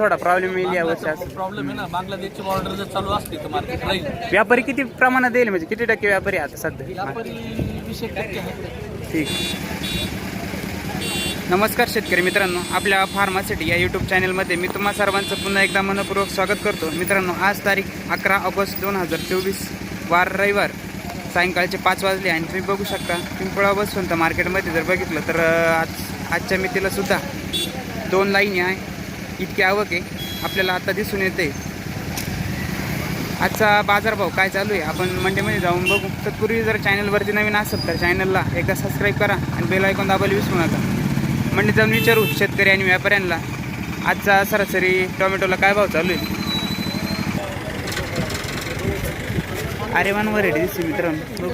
थोडा प्रॉब्लेम येईल या वर्षी असं. प्रॉब्लेम आहे ना बांगलादेशची बॉर्डर जर चालू असली तर मार्केट राहील. व्यापारी किती प्रमाणात येईल? म्हणजे किती टक्के व्यापारी आता सध्या? व्यापारी वीस एक टक्के आहे ठीक. नमस्कार शेतकरी मित्रांनो आपल्या फार्मासिटी या यूट्यूब चॅनलमध्ये मी तुम्हा सर्वांचं पुन्हा एकदा मनपूर्वक स्वागत करतो. मित्रांनो आज तारीख अकरा ऑगस्ट दोन हजार चोवीस वार रविवार सायंकाळचे पाच वाजले आणि तुम्ही बघू शकता पिंपळा बसवंत मार्केटमध्ये जर बघितलं तर आज आजच्या मितीला सुद्धा दोन लाईन आहे. इतकी आवक आहे. आपल्याला आता दिसून येते आजचा बाजारभाव काय चालू आहे? आपण मंडेमध्ये जाऊन बघू. तत्पूर्वी जर चॅनलवरती नवीन असेल तर चॅनलला एकदा सबस्क्राईब करा आणि बेल ऐकून दाबायला विसरू नका. मंडीत जाऊन विचारू शेतकरी आणि व्यापाऱ्यांना आजचा सरासरी टोमॅटोला काय भाव चालू आहे? अरे वन व्हरायटी दिसते मित्रांनो.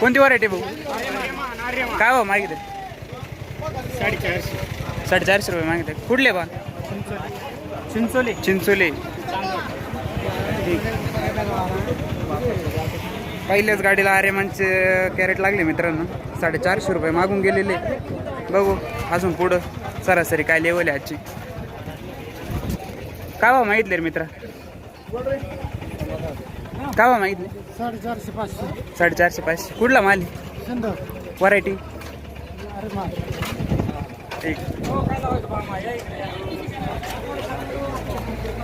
कोणती व्हरायटी भाऊ? काय भाव मागितले? साडेचारशे. साडेचारशे रुपये मागितले. कुठले बा चिंचोली. चिंचोली. पहिल्याच गाडीला आर्यमानचे कॅरेट लागले मित्रांनो. साडेचारशे रुपये मागून गेलेले. बघू अजून पुढं सरासरी काय लेवल आहे आजची. काय भाव मागितले रे मित्रा? काय भाव मागितले? साडेचारशे पाचशे. साडेचारशे पाचशे. कुठला माल व्हरायटी अरे मा. ठीक.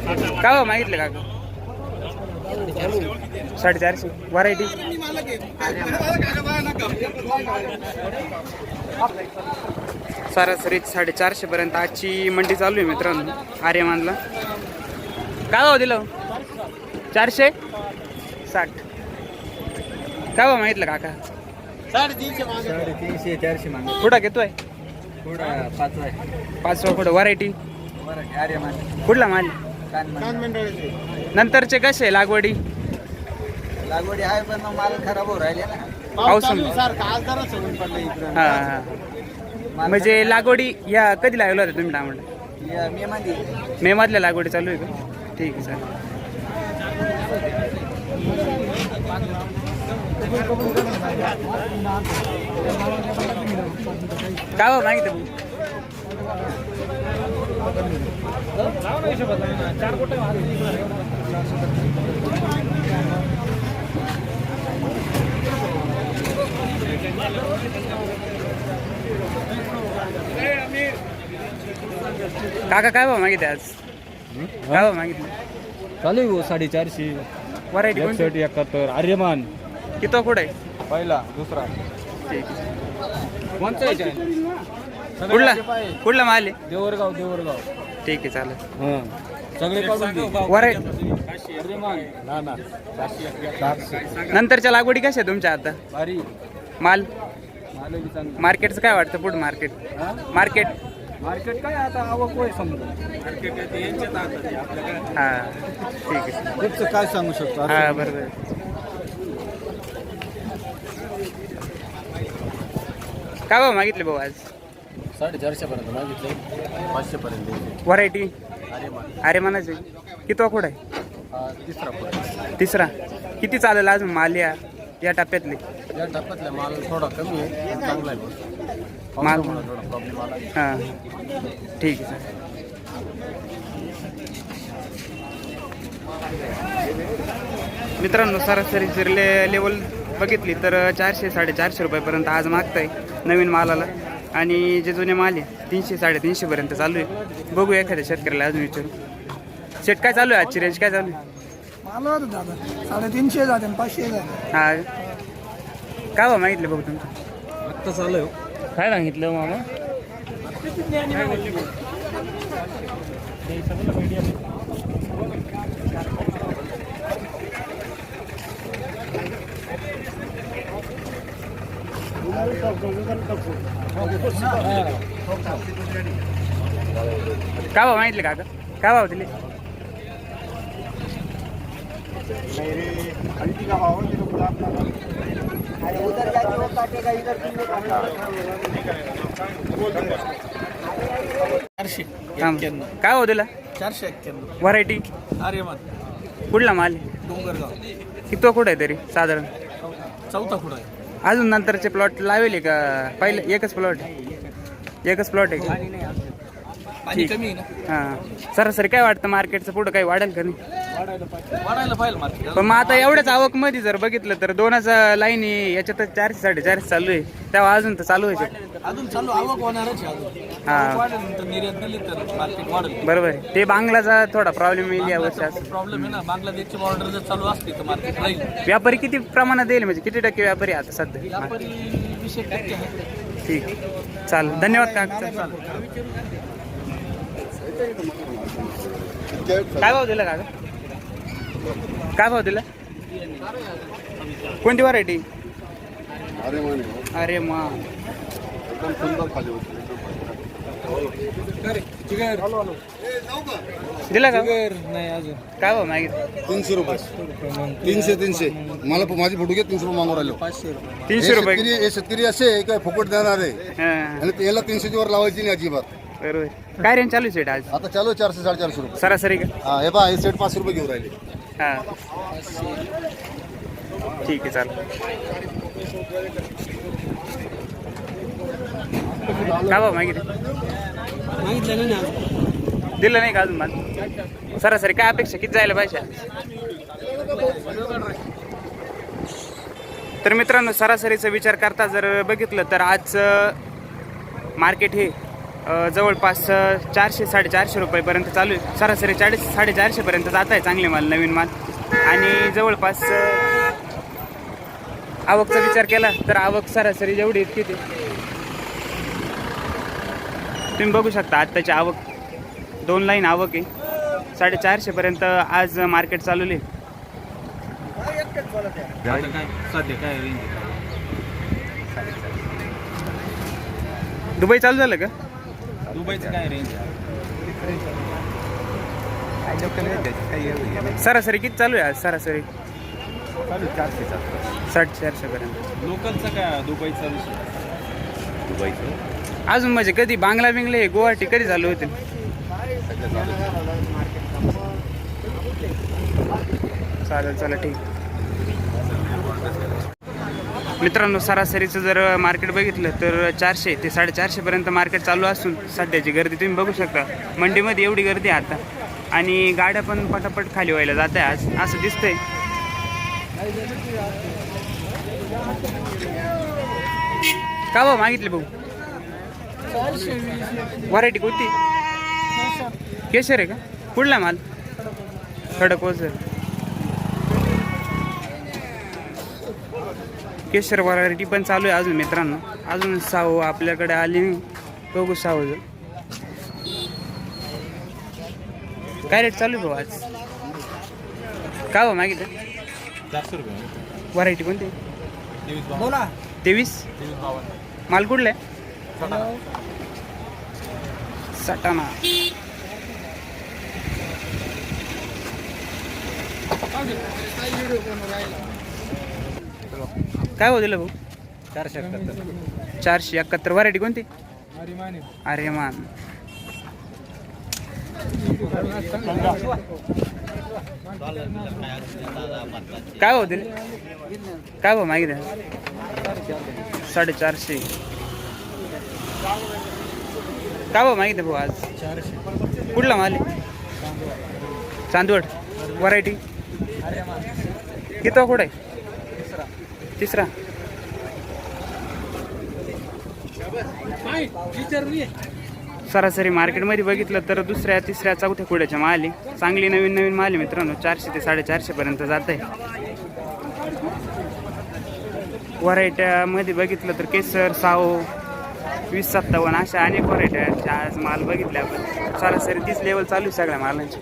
काय भाव मागितले का साडेचारशे. व्हरायटी सरासरी साडेचारशे पर्यंत आजची मंडी चालू आहे मित्रांनो आर्यमानला. काय भाव दिलं चारशे? साठ. काय भाव मागितलं काका? साडेतीनशे चारशे कुठं घेतोय? थोडा पाच आहे. पाच कुठं? व्हरायटी कुठला माल? कान मंडळाचे नंतरचे कसे लागवडी? लागवडी आहे पण मग माल खराब होऊ राहिले ना. पावसामुळे. सारखा आज जरा सोडून पडलं इकडं. हा हा. म्हणजे लागवडी या कधी लागवलं होतं तुम्ही टामाटा या मे मध्ये. मे मधल्या लागवडी चालू आहे का? ठीक आहे सर काय हो माहिती काका काय भाव मागितले आज? काय भाव मागितले? चालू आहे हो साडेचारशे. व्हरायटी कोणती? एकसष्ट एकाहत्तर. आर्यमान. किती कुठं? आहे पहिला दुसरा. कोणचा याच्या कुठला? कुठला माल आहे? देवरगाव देवरगाव. ठीक आहे चालेल. हां. सगळे ना ना. सातशे. नंतरच्या लागवडी कशा आहे तुमच्या आता? भारी. माल? माल बी चांगलं? मार्केटचं काय वाटतं पुढं मार्केट? हा? मार्केट? मार्केट काय आता आवक होय समजा. हा ठीक आहे. खूपचं काय सांगू शकतो? हा बरोबर. काय भाव मागितले भाऊ आज? साडेचारशे पर्यंत मागितलं. पाचशे पर्यंत व्हरायटी अरे मनाचे. किती वाकोड आहे? तिसरा तिसरा. किती चालेल अजून माल या या टप्प्यातले? या टप्प्यातला माल थोडा कमी आहे पण चांगला आहे. माल पावसामुळं थोडा प्रॉब्लेम आला. हां. ठीक आहे सर. मित्रांनो सरासरी जर ले लेवल बघितली तर चारशे साडेचारशे रुपयापर्यंत आज मागताय नवीन मालाला. आणि जे जुने माल आहे तीनशे साडेतीनशेपर्यंत चालू आहे. बघू एखाद्या शेतकऱ्याला अजून विचारू. शेट काय चालू आहे आजची रेंज काय चालू आहे? मला दादा साडेतीनशे जाते आणि पाचशे जाते. हा. काय भाव मागितले बघू तुमचं? आत्ता चालू आहे हो. काय सांगितलं मामा? काय भाव मागितले काका? काय भाव दिले? चारशे काय भाव दिला? चारशे एक्क्याण्णव. व्हरायटी आर्यमान. कुठला माल? डोंगरगाव. किती कुठं आहे तरी साधारण? चौथा कुठं आहे? अजून नंतरचे प्लॉट लावेले का पहिले एकच प्लॉट एकच प्लॉट आहे. का ठीक. आहे हां. सरासरी काय वाटतं मार्केटचं पुढं काही वाढेल का नाही? पण मग आता एवढ्याच आवकमध्ये जर बघितलं तर दोनच लाईन याच्यातच चारशे साडेचारशे चालू आहे. तेव्हा अजून तर चालू व्हायचे अजून चालू आवक होणारच आहे हा. आवक वाढेल नंतर निर्यात दिली तर मार्केट वाढेल. बरोबर आहे. ते बांगलाचा थोडा प्रॉब्लेम येईल या वर्षी असं प्रॉब्लेम आहे ना. बांगलादेशची बॉर्डर जर चालू असली तर मार्केट राहील. व्यापारी किती प्रमाणात येईल? म्हणजे किती टक्के व्यापारी आता सध्या? व्यापारी वीस एक टक्के आहे ठीक. चालेल. धन्यवाद का काय भाव दिला का काय भाव दिला? कोणती व्हरायटी अरे माने. अरे मा. एकदम सुंदर खाली होती. दिला का? नाही अजून. काय भाव मागितलं तीनशे रुपये. तीनशे तीनशे. मला प- माझी फोटो घे तीनशे रुपये मागून राहिलो. पाचशे रुपये. तीनशे हे रुपये. शेतकरी हे शेतकरी असे आहे काय फुकट देणार आहे. हां, आणि याला तीनशेची वर लावायची नाही अजिबात. बरोबर. काय रेंज चालू आहे आज? आता चालू आहे चारशे साडेचारशे रुपये. सरासरी का? हा हे पहा हे सेट पाचशे रुपये घेऊन राहिले. हां. ठीक आहे चालेल. काय भाव मागितलं? दिलं नाही का अजून मला? सरासरी काय अपेक्षा? किती जायला पाहिजे? तर मित्रांनो सरासरीचा विचार करता जर बघितलं तर आज मार्केट हे जवळपास चारशे साडेचारशे रुपयेपर्यंत चालू आहे. सरासरी चाळीस साडेचारशेपर्यंत जात आहे चांगले माल नवीन माल. आणि जवळपास आवकचा विचार केला तर आवक सरासरी जेवढी इतकी ते तुम्ही बघू शकता आत्ताची आवक दोन लाईन आवक आहे. साडेचारशेपर्यंत आज मार्केट चालवले काय रेंज दुबई चालू झालं का? दुबईचं काय रेंज सरासरी किती चालू आहे आज सरासरी? साठ चारशेपर्यंत लोकलचं काय दुबईचा विषय? अजून म्हणजे कधी बांगला बिंगले गुवाहाटी कधी चालू होते? चालेल चला ठीक. मित्रांनो सरासरीचं जर मार्केट बघितलं तर चारशे ते साडेचारशेपर्यंत मार्केट चालू असून सध्याची गर्दी तुम्ही बघू शकता. मंडीमध्ये एवढी गर्दी आहे आता. आणि गाड्या पण पटापट खाली व्हायला जात आहे आज. असं दिसतंय. का भाऊ मागितले भाऊ? व्हरायटी कोणती? केशर आहे का? कुठला माल? खडक ओझर. केशर व्हरायटी पण चालू आहे अजून मित्रांनो. अजून साऊ आपल्याकडे आली नाही. बघू साऊ काय रेट चालू आहे भाऊ आज? काय भाऊ मागितलं? चारशे रुपये. व्हरायटी कोणती? तेवीस? माल कुठला आहे? सटाणा काय हो दिलं भाऊ चारशे एकाहत्तर चारशे एकाहत्तर व्हरायटी कोणती अरे मान काय हो दिले काय भाऊ मागितलं साडेचारशे काय भाऊ माहिती भाऊ आज? चारशे कुठला माल आहे? चांदवड. व्हरायटी किती कुठं आहे? तिसरा. सरासरी मार्केटमध्ये बघितलं तर दुसऱ्या तिसऱ्या चौथ्या कुड्याच्या माल आहे. चांगली नवीन नवीन माल आहे मित्रांनो. चारशे ते साडेचारशे पर्यंत जात आहे. व्हरायट्यामध्ये बघितलं तर केसर साओ वीस सत्तावन्न अशा अनेक व्हरायट्या आज माल बघितले आपण. सरासरी तीच लेवल चालू आहे सगळ्या मालांची.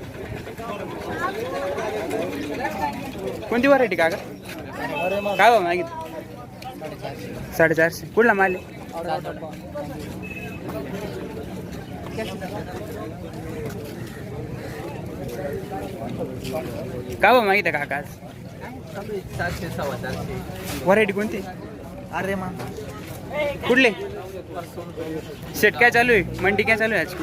कोणती व्हरायटी का काय बा मागित साडेचारशे. कुठला माल काय बा मागित काका आज? व्हरायटी कोणती? अरे मा. कुठले? सेट काय चालू आहे मंडी काय चालू आहे आज